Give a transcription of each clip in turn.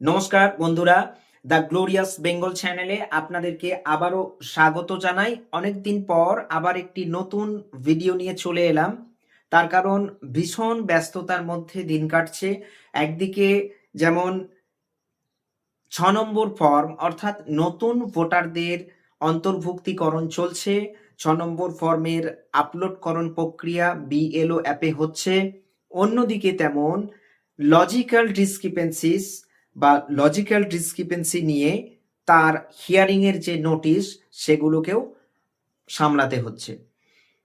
নমস্কার বন্ধুরা the glorious Bengal চ্যানেলে আপনাদেরকে আবারও স্বাগত জানাই। অনেকদিন পর আবার একটি নতুন ভিডিও নিয়ে চলে এলাম। তার কারণ ভীষণ ব্যস্ততার মধ্যে দিন কাটছে। একদিকে যেমন ছ নম্বর ফর্ম অর্থাৎ নতুন ভোটারদের অন্তর্ভুক্তিকরণ চলছে। ছ নম্বর ফর্মের আপলোডকরণ প্রক্রিয়া বিএলও অ্যাপে হচ্ছে। অন্যদিকে তেমন লজিক্যাল ডিসক্রিপেন্সিস বা লজিক্যাল ডিসক্রিপেন্সি নিয়ে তার হিয়ারিংয়ের যে নোটিশ সেগুলোকেও সামলাতে হচ্ছে।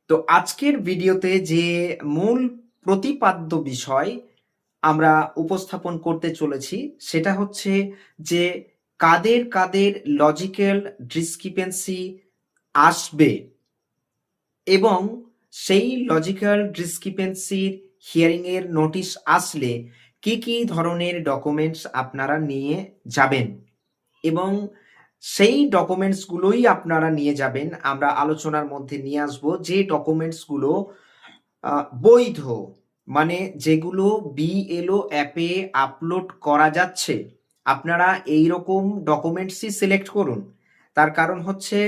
তো আজকের ভিডিওতে যে মূল প্রতিপাদ্য বিষয় আমরা উপস্থাপন করতে চলেছি, সেটা হচ্ছে যে কাদের কাদের লজিক্যাল ডিসক্রিপেন্সি আসবে এবং সেই লজিক্যাল ডিসক্রিপেন্সির হিয়ারিংয়ের নোটিশ আসলে কি কি ধরনের ডকুমেন্টস আপনারা নিয়ে যাবেন? এবং সেই ডকুমেন্টসগুলোই আপনারা নিয়ে যাবেন। আমরা আলোচনার মধ্যে নিয়ে আসব যে ডকুমেন্টসগুলো বৈধ মানে যেগুলো বিএলও অ্যাপে আপলোড করা যাচ্ছে। আপনারা এই রকম ডকুমেন্টসই সিলেক্ট করুন। তার কারণ হচ্ছে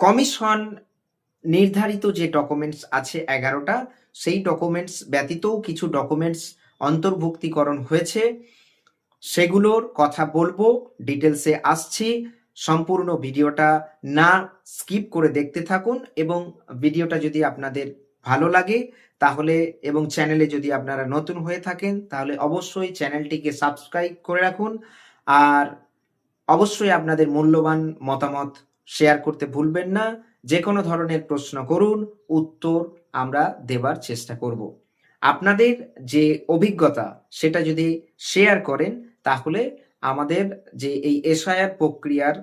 কমিশন নির্ধারিত যে ডকুমেন্টস আছে এগারোটা, সেই ডকুমেন্টস ব্যতীতও কিছু ডকুমেন্টস অন্তর্ভুক্তিকরণ হয়েছে। সেগুলোর কথা বলব, ডিটেলসে আসছি। সম্পূর্ণ ভিডিওটা না স্কিপ করে দেখতে থাকুন এবং ভিডিওটা যদি আপনাদের ভালো লাগে, তাহলে এবং চ্যানেলে যদি আপনারা নতুন হয়ে থাকেন, তাহলে অবশ্যই চ্যানেলটিকে সাবস্ক্রাইব করে রাখুন। আর অবশ্যই আপনাদের মূল্যবান মতামত শেয়ার করতে ভুলবেন না। যে কোনো ধরনের প্রশ্ন করুন, উত্তর আমরা দেবার চেষ্টা করব। আপনাদের যে অভিজ্ঞতা সেটা যদি শেয়ার করেন, তাহলে আমাদের যে এই এসআইআর প্রক্রিয়ার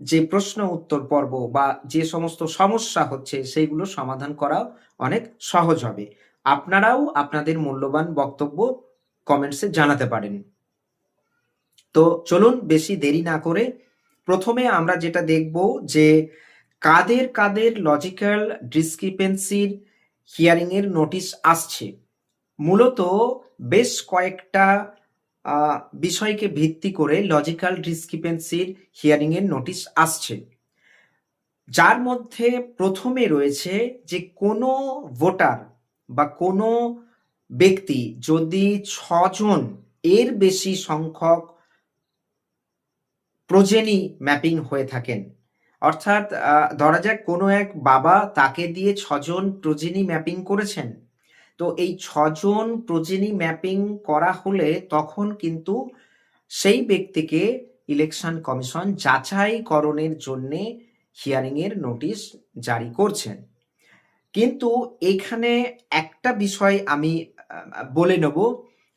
যে প্রশ্ন উত্তর পর্ব বা যে সমস্ত সমস্যা হচ্ছে সেইগুলো সমাধান করা অনেক সহজ হবে। আপনারাও আপনাদের মূল্যবান বক্তব্য কমেন্টসে জানাতে পারেন। তো চলুন বেশি দেরি না করে প্রথমে আমরা যেটা দেখব যে কাদের কাদের লজিক্যাল ডিসক্রিপেন্সির হিয়ারিং এর নোটিশ আসছে। মূলত বেশ কয়েকটা বিষয়কে ভিত্তি করে লজিক্যাল ডিসক্রিপেন্সির হিয়ারিং এর নোটিশ আসছে। যার মধ্যে প্রথমে রয়েছে যে কোনো ভোটার বা কোনো ব্যক্তি যদি ছজন এর বেশি সংখ্যক প্রজেনি ম্যাপিং হয়ে থাকেন অর্থাৎ ধরা যাক কোনো এক বাবা তাকে দিয়ে ছজন প্রজেনি ম্যাপিং করেছেন। তো এই ছজন প্রজেনি ম্যাপিং করা হলে তখন কিন্তু সেই ব্যক্তিকে ইলেকশন কমিশন যাচাইকরণের জন্য হিয়ারিং এর নোটিশ জারি করছেন। কিন্তু এখানে একটা বিষয় আমি বলে নেব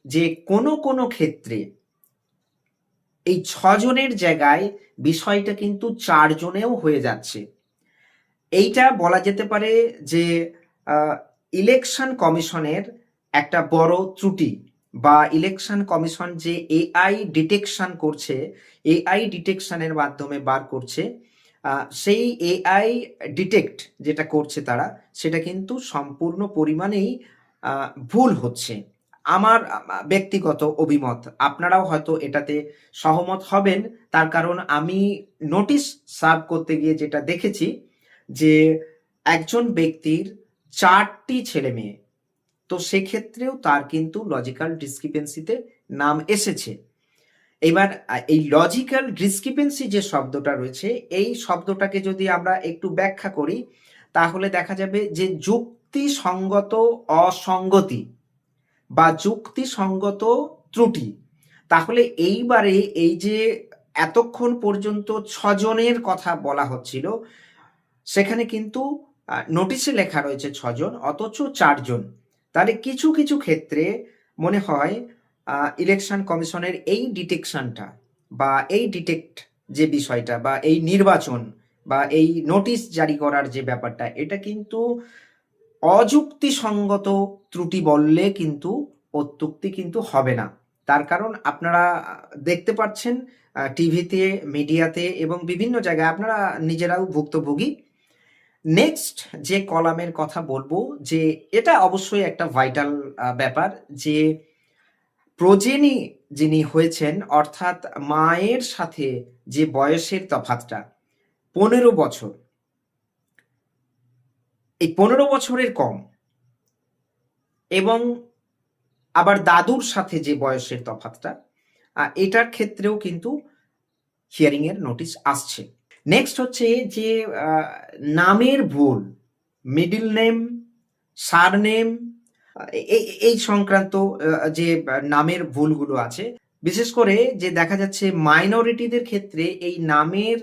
যে কোনো কোনো ক্ষেত্রে এই ছজনের জায়গায় বিষয়টা কিন্তু চারজনেও হয়ে যাচ্ছে। এইটা বলা যেতে পারে যে ইলেকশন কমিশনের একটা বড় ত্রুটি বা ইলেকশন কমিশন যে এআই ডিটেকশন করছে, এআই ডিটেকশনের মাধ্যমে বার করছে সেই এআই ডিটেক্ট যেটা করছে তারা, সেটা কিন্তু সম্পূর্ণ পরিমাণেই ভুল হচ্ছে। আমার ব্যক্তিগত অভিমত, আপনারাও হয়তো এটাতে সহমত হবেন। তার কারণ আমি নোটিশ সার্ভ করতে গিয়ে যেটা দেখেছি যে একজন ব্যক্তির চারটি ছেলে মেয়ে, তো সেক্ষেত্রেও তার কিন্তু লজিক্যাল ডিসক্রিপেন্সিতে নাম এসেছে। এবার, এই লজিক্যাল ডিসক্রিপেন্সি যে শব্দটা রয়েছে, এই শব্দটাকে যদি আমরা একটু ব্যাখ্যা করি, তাহলে দেখা যাবে যে যুক্তিসঙ্গত অসঙ্গতি বা যুক্তিসঙ্গত ত্রুটি। তাহলে এইবারে এই যে এতক্ষণ পর্যন্ত ছজনের কথা বলা হচ্ছিল, সেখানে কিন্তু নোটিশে লেখা রয়েছে ছজন, অথচ চারজন। তাহলে কিছু কিছু ক্ষেত্রে মনে হয় ইলেকশন কমিশনের এই ডিটেকশনটা বা এই ডিটেক্ট যে বিষয়টা বা এই নির্বাচন বা এই নোটিশ জারি করার যে ব্যাপারটা, এটা কিন্তু অযুক্তিসঙ্গত ত্রুটি বললে কিন্তু অত্যুক্তি কিন্তু হবে না। তার কারণ আপনারা দেখতে পাচ্ছেন টিভিতে, মিডিয়াতে এবং বিভিন্ন জায়গায় আপনারা নিজেরাও ভুক্তভোগী। নেক্সট যে কলামের কথা বলব, যে এটা অবশ্যই একটা ভাইটাল ব্যাপার যে প্রজেনী যিনি হয়েছেন, অর্থাৎ মায়ের সাথে যে বয়সের তফাতটা পনেরো বছর এই পনেরো বছরের কম। এবং আবার দাদুর সাথে যে বয়সের তফাতটা এটার ক্ষেত্রেও কিন্তু হিয়ারিং এর নোটিশ আসছে। নেক্সট হচ্ছে যে নামের ভুল মিডিল নেম সার নেম এই সংক্রান্ত যে নামের ভুলগুলো আছে, বিশেষ করে যে দেখা যাচ্ছে মাইনরিটিদের ক্ষেত্রে এই নামের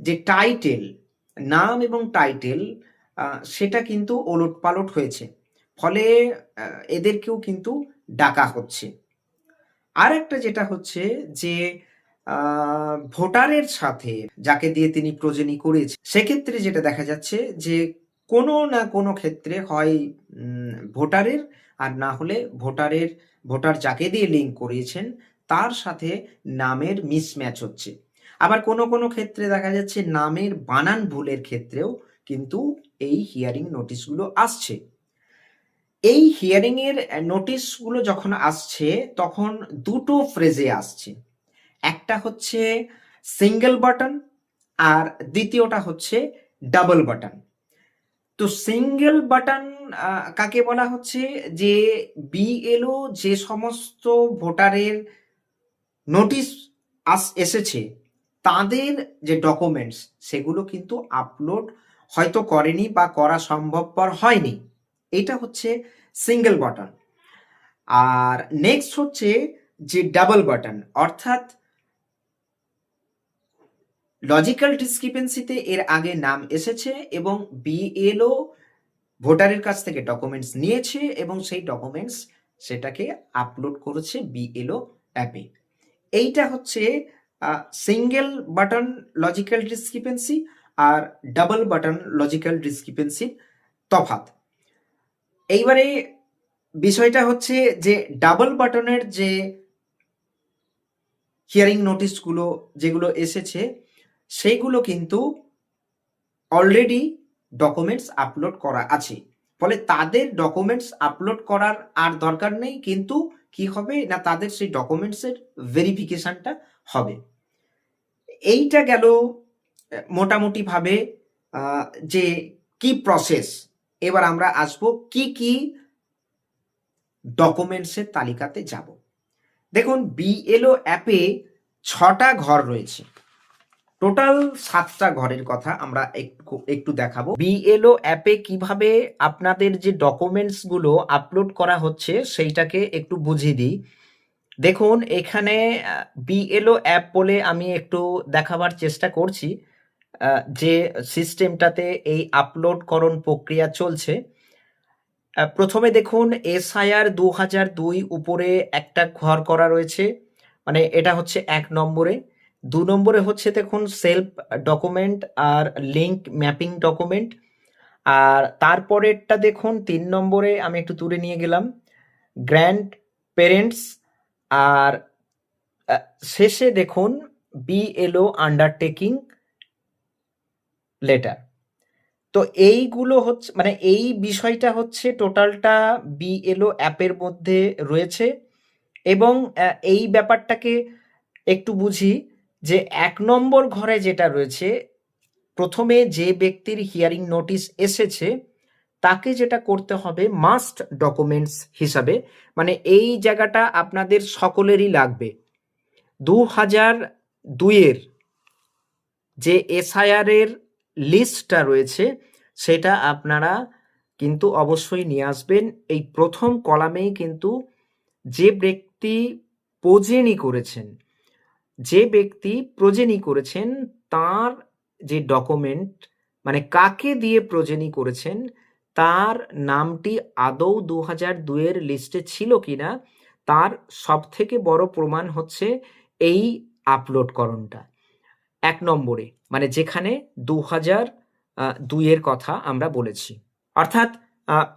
যে টাইটেল নাম এবং টাইটেল সেটা কিন্তু ওলট পালট হয়েছে। ফলে এদেরকেও কিন্তু ডাকা হচ্ছে। আর একটা যেটা হচ্ছে যে ভোটারের সাথে যাকে দিয়ে তিনি প্রজেনি করেছে সেক্ষেত্রে যেটা দেখা যাচ্ছে যে, কোনো না কোনো ক্ষেত্রে হয় ভোটারের আর না হলে ভোটারের, ভোটার যাকে দিয়ে লিঙ্ক করিয়েছেন তার সাথে নামের মিসম্যাচ হচ্ছে। আবার কোনো কোনো ক্ষেত্রে দেখা যাচ্ছে, নামের বানান ভুলের ক্ষেত্রেও কিন্তু এই হিয়ারিং নোটিশগুলো আসছে। এই হিয়ারিং এর নোটিশগুলো যখন আসছে, তখন দুটো ফ্রেজে আসছে। একটা হচ্ছে সিঙ্গেল বাটন আর দ্বিতীয়টা হচ্ছে ডাবল বাটন তো সিঙ্গেল বাটন কাকে বলা হচ্ছে? যে বিএলও যে সমস্ত ভোটারের নোটিশ আস, এসেছে, তাদের যে ডকুমেন্টস সেগুলো কিন্তু আপলোড হয়তো করেনি বা করা সম্ভবপর হয়নি। এটা হচ্ছে সিঙ্গেল বাটন আর নেক্সট হচ্ছে যে ডাবল বাটন অর্থাৎ লজিক্যাল ডিসক্রিপেন্সিতে এর আগে নাম এসেছে এবং বিএলও ভোটারের কাছ থেকে ডকুমেন্টস নিয়েছে এবং সেই ডকুমেন্টস সেটাকে আপলোড করেছে বিএলও অ্যাপে। এইটা হচ্ছে সিঙ্গেল বাটন লজিক্যাল ডিসক্রিপেন্সি আর ডাবল বাটন লজিক্যাল ডিসক্রিপেন্সির তফাৎ। এইবারে বিষয়টা হচ্ছে যে ডাবল বাটনের যে হিয়ারিং নোটিশগুলো যেগুলো এসেছে, সেইগুলো কিন্তু অলরেডি ডকুমেন্টস আপলোড করা আছে। ফলে তাদের ডকুমেন্টস আপলোড করার আর দরকার নেই, কিন্তু কি হবে না তাদের সেই ডকুমেন্টসের ভেরিফিকেশনটা হবে। এইটা গেল মোটামুটিভাবে যে কি প্রসেস এবার আমরা আসব কি কি ডকুমেন্টসের তালিকাতে যাব। দেখুন বিএলও অ্যাপে ছটা ঘর রয়েছে। টোটাল সাতটা ঘরের কথা আমরা একটু একটু দেখাবো। বিএলও অ্যাপে কীভাবে আপনাদের যে ডকুমেন্টসগুলো আপলোড করা হচ্ছে, সেইটাকে একটু বুঝিয়ে দিই। দেখুন, এখানে বিএলও অ্যাপ বলে আমি একটু দেখাবার চেষ্টা করছি। যে সিস্টেমটাতে এই আপলোডকরণ প্রক্রিয়া চলছে প্রথমে দেখুন এসআইআর দু হাজার দুই উপরে একটা ঘর করা রয়েছে মানে এটা হচ্ছে এক নম্বরে। দু নম্বরে হচ্ছে দেখুন সেলফ ডকুমেন্ট আর লিঙ্ক ম্যাপিং ডকুমেন্ট আর তারপরেরটা দেখুন তিন নম্বরে আমি একটু তুলে নিয়ে গেলাম গ্র্যান্ড পেরেন্টস আর শেষে দেখুন বিএলও আন্ডারটেকিং লেটার তো এইগুলো হচ্ছে মানে এই বিষয়টা হচ্ছে টোটালটা বিএলও অ্যাপের মধ্যে রয়েছে এবং এই ব্যাপারটাকে একটু বুঝি যে এক নম্বর ঘরে যেটা রয়েছে, প্রথমে যে ব্যক্তির হিয়ারিং নোটিশ এসেছে, তাকে যেটা করতে হবে মাস্ট ডকুমেন্টস হিসাবে মানে এই জায়গাটা আপনাদের সকলেরই লাগবে। দু হাজার দুইয়ের যে এসআইআর এর লিস্টটা রয়েছে, সেটা আপনারা কিন্তু অবশ্যই নিয়ে আসবেন। এই প্রথম কলামেই কিন্তু যে ব্যক্তি প্রজেনি করেছেন, যে ব্যক্তি প্রজেনি করেছেন, তার যে ডকুমেন্ট মানে কাকে দিয়ে প্রজেনি করেছেন, তার নামটি আদৌ দু হাজার দুইয়ের লিস্টে ছিল কিনা, তার সব থেকে বড় প্রমাণ হচ্ছে এই আপলোডকরণটা এক নম্বরে মানে যেখানে দু হাজার দুইয়ের কথা আমরা বলেছি। অর্থাৎ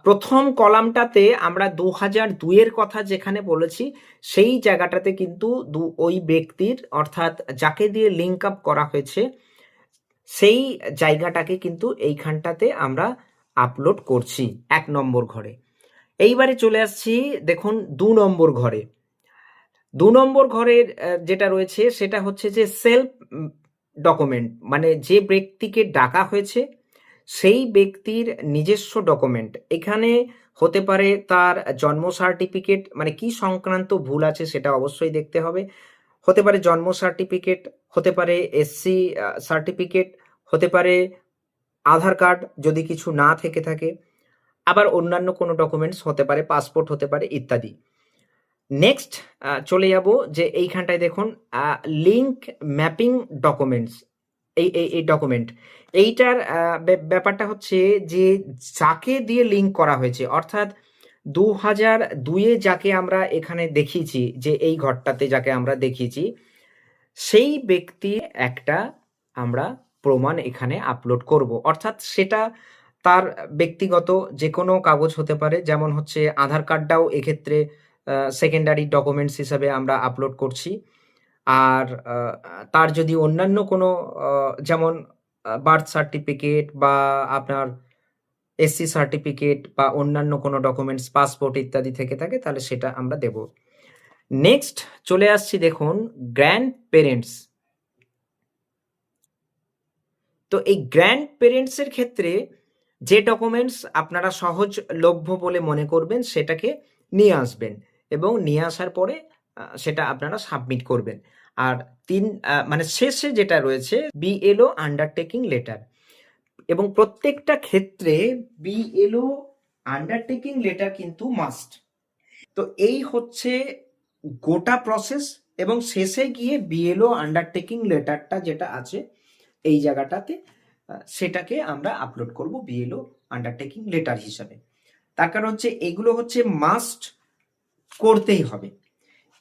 প্রথম কলামটাতে আমরা দু হাজার দুইয়ের কথা যেখানে বলেছি, সেই জায়গাটাতে কিন্তু দু, ওই ব্যক্তির, অর্থাৎ যাকে দিয়ে লিঙ্ক আপ করা হয়েছে, সেই জায়গাটাকে কিন্তু এইখানটাতে আমরা আপলোড করছি এক নম্বর ঘরে। এইবারে চলে আসছি, দেখুন, দু নম্বর ঘরে। দু নম্বর ঘরের যেটা রয়েছে, সেটা হচ্ছে যে সেলফ ডকুমেন্ট মানে যে ব্যক্তিকে ডাকা হয়েছে, সেই ব্যক্তির নিজস্ব ডকুমেন্ট এখানে হতে পারে তার জন্ম সার্টিফিকেট মানে কি সংক্রান্ত ভুল আছে সেটা অবশ্যই দেখতে হবে। হতে পারে জন্ম সার্টিফিকেট হতে পারে এসসি সার্টিফিকেট হতে পারে আধার কার্ড যদি কিছু না থেকে থাকে। আবার অন্যান্য কোনো ডকুমেন্টস হতে পারে পাসপোর্ট হতে পারে ইত্যাদি। নেক্সট চলে যাব যে এইখানটায় দেখুন লিঙ্ক ম্যাপিং ডকুমেন্টস এই এই এই ডকুমেন্ট এইটার ব্যাপারটা হচ্ছে যে যাকে দিয়ে লিঙ্ক করা হয়েছে, অর্থাৎ দু হাজার দুইয়ে যাকে আমরা এখানে দেখিয়েছি, যে এই ঘরটাতে যাকে আমরা দেখিয়েছি, সেই ব্যক্তি একটা আমরা প্রমাণ এখানে আপলোড করব। অর্থাৎ সেটা তার ব্যক্তিগত যে কোনো কাগজ হতে পারে, যেমন হচ্ছে আধার কার্ডটাও এক্ষেত্রে সেকেন্ডারি ডকুমেন্টস হিসাবে আমরা আপলোড করছি। আর তার যদি অন্যান্য কোনো যেমন বার্থ সার্টিফিকেট বা আপনার এসসি সার্টিফিকেট বা অন্যান্য কোনো ডকুমেন্টস পাসপোর্ট ইত্যাদি থেকে থাকে, তাহলে সেটা আমরা দেব। নেক্সট চলে আসছি দেখুন গ্র্যান্ড পেরেন্টস তো এই গ্র্যান্ড পেরেন্টসের ক্ষেত্রে যে ডকুমেন্টস আপনারা সহজলভ্য বলে মনে করবেন, সেটাকে নিয়ে আসবেন। এবং নিয়ে আসার পরে সেটা আপনারা সাবমিট করবেন। আর তিন মানে শেষে যেটা রয়েছে বিএলও আন্ডারটেকিং লেটার এবং প্রত্যেকটা ক্ষেত্রে বিএলও আন্ডারটেকিং লেটার কিন্তু মাস্ট তো এই হচ্ছে গোটা প্রসেস এবং শেষে গিয়ে বিএলও আন্ডারটেকিং লেটারটা যেটা আছে, এই জায়গাটাতে সেটাকে আমরা আপলোড করব বিএলও আন্ডারটেকিং লেটার হিসাবে। তার কারণ হচ্ছে, এগুলো হচ্ছে মাস্ট করতেই হবে।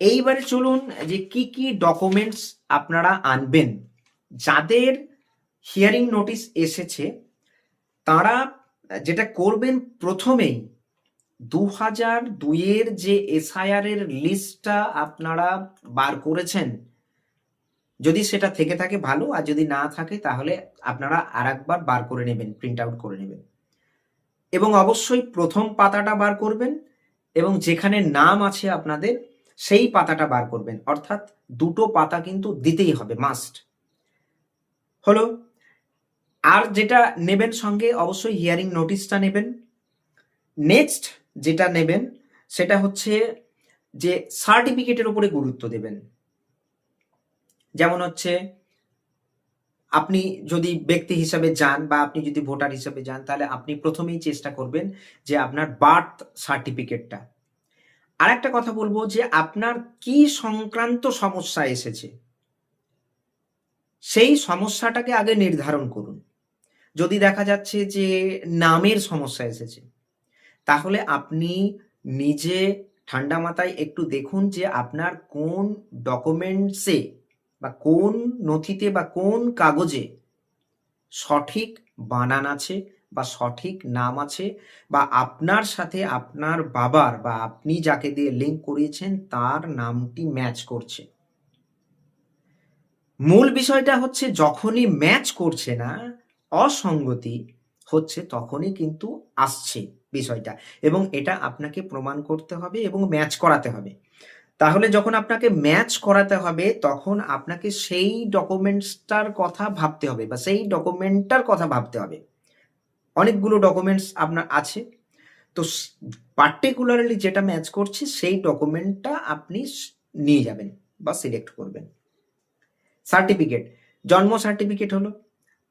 এইবারে চলুন যে কি কি ডকুমেন্টস আপনারা আনবেন। যাদের হিয়ারিং নোটিশ এসেছে, তারা যেটা করবেন প্রথমেই দু হাজার দুইয়ের যে এসআইআর এর লিস্টটা আপনারা বার করেছেন, যদি সেটা থেকে থাকে ভালো, আর যদি না থাকে তাহলে আপনারা আর একবার বার করে নেবেন প্রিন্ট আউট করে নেবেন। এবং অবশ্যই প্রথম পাতাটা বার করবেন এবং যেখানে নাম আছে আপনাদের, সেই পাতাটা বার করবেন। অর্থাৎ দুটো পাতা কিন্তু দিতেই হবে মাস্ট হলো, আর যেটা নেবেন সঙ্গে অবশ্যই হিয়ারিং নোটিশটা নেবেন। নেক্সট যেটা নেবেন, সেটা হচ্ছে যে সার্টিফিকেটের উপরে গুরুত্ব দেবেন। যেমন হচ্ছে আপনি যদি ব্যক্তি হিসাবে যান বা আপনি যদি ভোটার হিসাবে যান, তাহলে আপনি প্রথমেই চেষ্টা করবেন যে আপনার বার্থ সার্টিফিকেটটা। আর একটা কথা বলব যে আপনার কি সংক্রান্ত সমস্যা এসেছে, সেই সমস্যাটাকে আগে নির্ধারণ করুন। যদি দেখা যাচ্ছে যে নামের সমস্যা এসেছে, তাহলে আপনি নিজে ঠান্ডা মাথায় একটু দেখুন যে আপনার কোন ডকুমেন্টসে বা কোন নথিতে বা কোন কাগজে সঠিক বানান আছে বা সঠিক নাম আছে বা আপনার সাথে আপনার বাবার বা আপনি যাকে দিয়ে লিঙ্ক করিয়েছেন তার নামটি ম্যাচ করছে। মূল বিষয়টা হচ্ছে যখনই ম্যাচ করছে না, অসঙ্গতি হচ্ছে তখনই কিন্তু আসছে বিষয়টা এবং এটা আপনাকে প্রমাণ করতে হবে এবং ম্যাচ করাতে হবে। তাহলে যখন আপনাকে ম্যাচ করাতে হবে, তখন আপনাকে সেই ডকুমেন্টসটার কথা ভাবতে হবে বা সেই ডকুমেন্টটার কথা ভাবতে হবে। অনেকগুলো ডকুমেন্টস আপনার আছে। তো পার্টিকুলারলি যেটা ম্যাচ করছে, সেই ডকুমেন্টটা আপনি নিয়ে যাবেন বা সিলেক্ট করবেন। সার্টিফিকেট জন্ম সার্টিফিকেট হলো।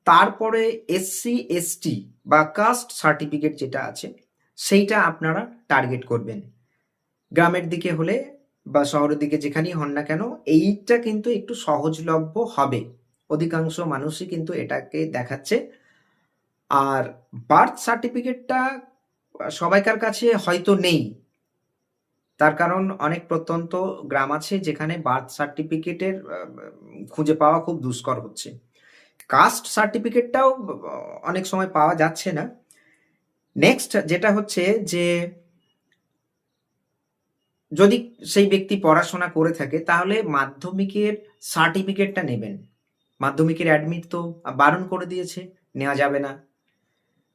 তারপরে এসসি এসটি বা কাস্ট সার্টিফিকেট যেটা আছে, সেইটা আপনারা টার্গেট করবেন। গ্রামের দিকে হলে বা শহরের দিকে যেখানেই হন না কেন, এইটা কিন্তু একটু সহজলভ্য হবে। অধিকাংশ মানুষই কিন্তু এটাকে দেখাচ্ছে। আর বার্থ সার্টিফিকেটটা সবাইকার কাছে হয়তো নেই। তার কারণ অনেক প্রত্যন্ত গ্রাম আছে যেখানে বার্থ সার্টিফিকেটের খুঁজে পাওয়া খুব দুষ্কর হচ্ছে। কাস্ট সার্টিফিকেটটাও অনেক সময় পাওয়া যাচ্ছে না। নেক্সট যেটা হচ্ছে যে যদি সেই ব্যক্তি পড়াশোনা করে থাকে, তাহলে মাধ্যমিকের সার্টিফিকেটটা নেবেন। মাধ্যমিকের অ্যাডমিট তো বারণ করে দিয়েছে, নেওয়া যাবে না।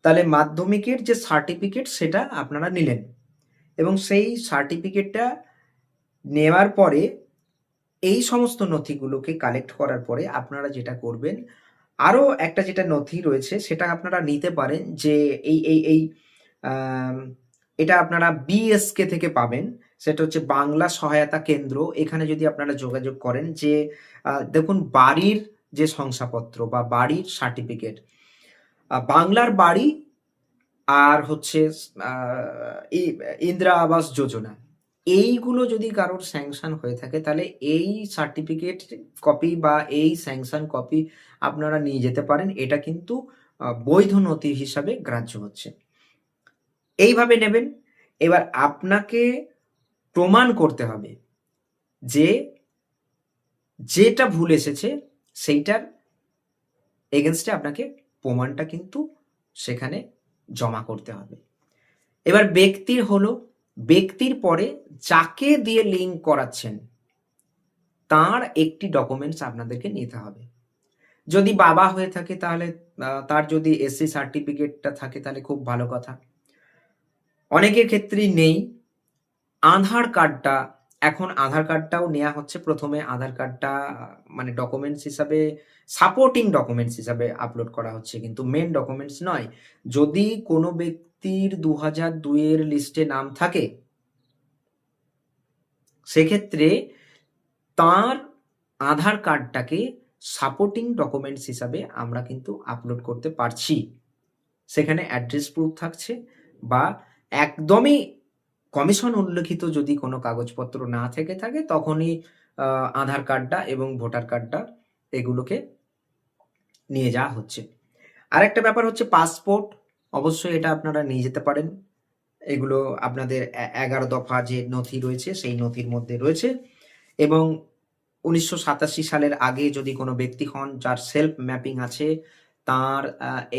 তাহলে মাধ্যমিকের যে সার্টিফিকেট সেটা আপনারা নিলেন। এবং সেই সার্টিফিকেটটা নেওয়ার পরে এই সমস্ত নথিগুলোকে কালেক্ট করার পরে আপনারা যেটা করবেন, আরও একটা যেটা নথি রয়েছে, সেটা আপনারা নিতে পারেন যে এই এই এই এটা আপনারা বিএসকে থেকে পাবেন। সেটা হচ্ছে বাংলা সহায়তা কেন্দ্র। এখানে যদি আপনারা যোগাযোগ করেন যে দেখুন বাড়ির যে শংসাপত্র বা বাড়ির সার্টিফিকেট বাংলার বাড়ি আর হচ্ছে ইন্দিরা আবাস যোজনা, এইগুলো যদি কারোর স্যাংশন হয়ে থাকে, তাহলে এই সার্টিফিকেট কপি বা এই স্যাংশন কপি আপনারা নিয়ে যেতে পারেন। এটা কিন্তু বৈধ নথি হিসাবে গ্রাহ্য হচ্ছে। এইভাবে নেবেন। এবার আপনাকে প্রমাণ করতে হবে যে যেটা ভুল এসেছে সেইটার এগেনস্টে আপনাকে প্রমাণটা কিন্তু সেখানে জমা করতে হবে। এবার ব্যক্তির হলো, ব্যক্তির পরে যাকে দিয়ে লিঙ্ক করাচ্ছেন, তার একটি ডকুমেন্টস আপনাদেরকে নিতে হবে। যদি বাবা হয়ে থাকে তাহলে তার যদি এসসি সার্টিফিকেটটা থাকে তাহলে খুব ভালো কথা। অনেকের ক্ষেত্রেই নেই আধার কার্ডটা, এখন আধার কার্ডটাও নেওয়া হচ্ছে প্রথমে। আধার কার্ডটা মানে ডকুমেন্টস হিসাবে সাপোর্টিং ডকুমেন্টস হিসাবে আপলোড করা হচ্ছে, কিন্তু মেন ডকুমেন্টস নয়। যদি কোনো ব্যক্তির দু হাজার দুইয়ের লিস্টে নাম থাকে, সেক্ষেত্রে তার আধার কার্ডটাকে সাপোর্টিং ডকুমেন্টস হিসাবে আমরা কিন্তু আপলোড করতে পারছি। সেখানে অ্যাড্রেস প্রুফ থাকছে বা একদমই কমিশন উল্লেখিত যদি কোনো কাগজপত্র না থেকে থাকে, তখনই আধার কার্ডটা এবং ভোটার কার্ডটা এগুলোকে নিয়ে যাওয়া হচ্ছে। আরেকটা ব্যাপার হচ্ছে পাসপোর্ট, অবশ্যই এটা আপনারা নিয়ে যেতে পারেন। এগুলো আপনাদের এগারো দফা যে নথি রয়েছে, সেই নথির মধ্যে রয়েছে এবং উনিশশো সাতাশি সালের আগে যদি কোনো ব্যক্তি হন যার সেলফ ম্যাপিং আছে, তার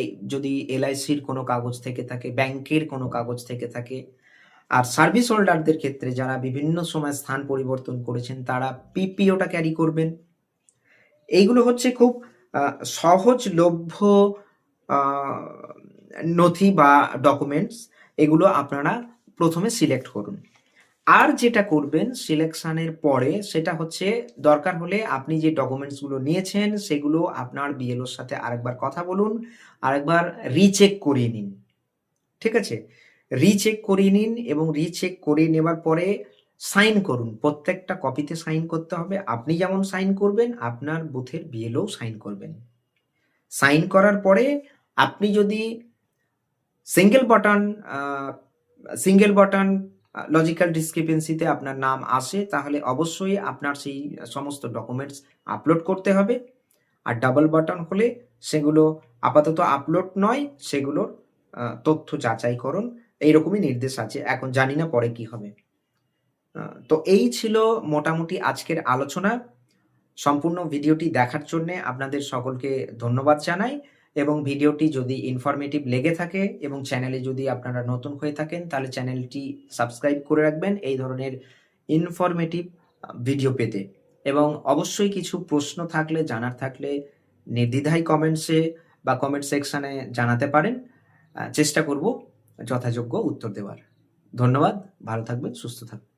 এই যদি এলআইসির কোনো কাগজ থেকে থাকে, ব্যাংকের কোনো কাগজ থেকে থাকে আর সার্ভিস হোল্ডারদের ক্ষেত্রে যারা বিভিন্ন সময় স্থান পরিবর্তন করেছেন, তারা পিপিওটা ক্যারি করবেন। এইগুলো হচ্ছে খুব সহজলভ্য নথি বা ডকুমেন্টস এগুলো আপনারা প্রথমে সিলেক্ট করুন। আর যেটা করবেন সিলেকশানের পরে, সেটা হচ্ছে দরকার হলে আপনি যে ডকুমেন্টসগুলো নিয়েছেন, সেগুলো আপনার বিএলওর সাথে আরেকবার কথা বলুন, আরেকবার রিচেক করিয়ে নিন। ঠিক আছে? রিচেক করিয়ে নিন এবং রিচেক করে নেবার পরে সাইন করুন। প্রত্যেকটা কপিতে সাইন করতে হবে। আপনি যেমন সাইন করবেন, আপনার বুথের বিএলও সাইন করবেন। সাইন করার পরে আপনি যদি single button single button logical ডিসক্রিপেন্সিতে আপনার নাম আসে, তাহলে অবশ্যই আপনার সেই সমস্ত ডকুমেন্টস আপলোড করতে হবে। আর ডাবল বাটন হলে সেগুলো আপাতত আপলোড নয়, সেগুলোর তথ্য যাচাইকরণ এইরকমই নির্দেশ আছে, এখন জানি না পরে কি হবে। তো এই ছিল মোটামুটি আজকের আলোচনা। সম্পূর্ণ ভিডিওটি দেখার জন্য আপনাদের সকলকে ধন্যবাদ জানাই এবং ভিডিওটি যদি ইনফরমেটিভ লেগে থাকে এবং চ্যানেলে যদি আপনারা নতুন হয়ে থাকেন, তাহলে চ্যানেলটি সাবস্ক্রাইব করে রাখবেন এই ধরনের ইনফরমেটিভ ভিডিও পেতে। এবং অবশ্যই কিছু প্রশ্ন থাকলে, জানার থাকলে নির্দ্বিধায় কমেন্টসে বা কমেন্ট সেকশানে জানাতে পারেন। চেষ্টা করব যথাযোগ্য উত্তর দেওয়ার। ধন্যবাদ ভালো থাকবেন সুস্থ থাকবেন।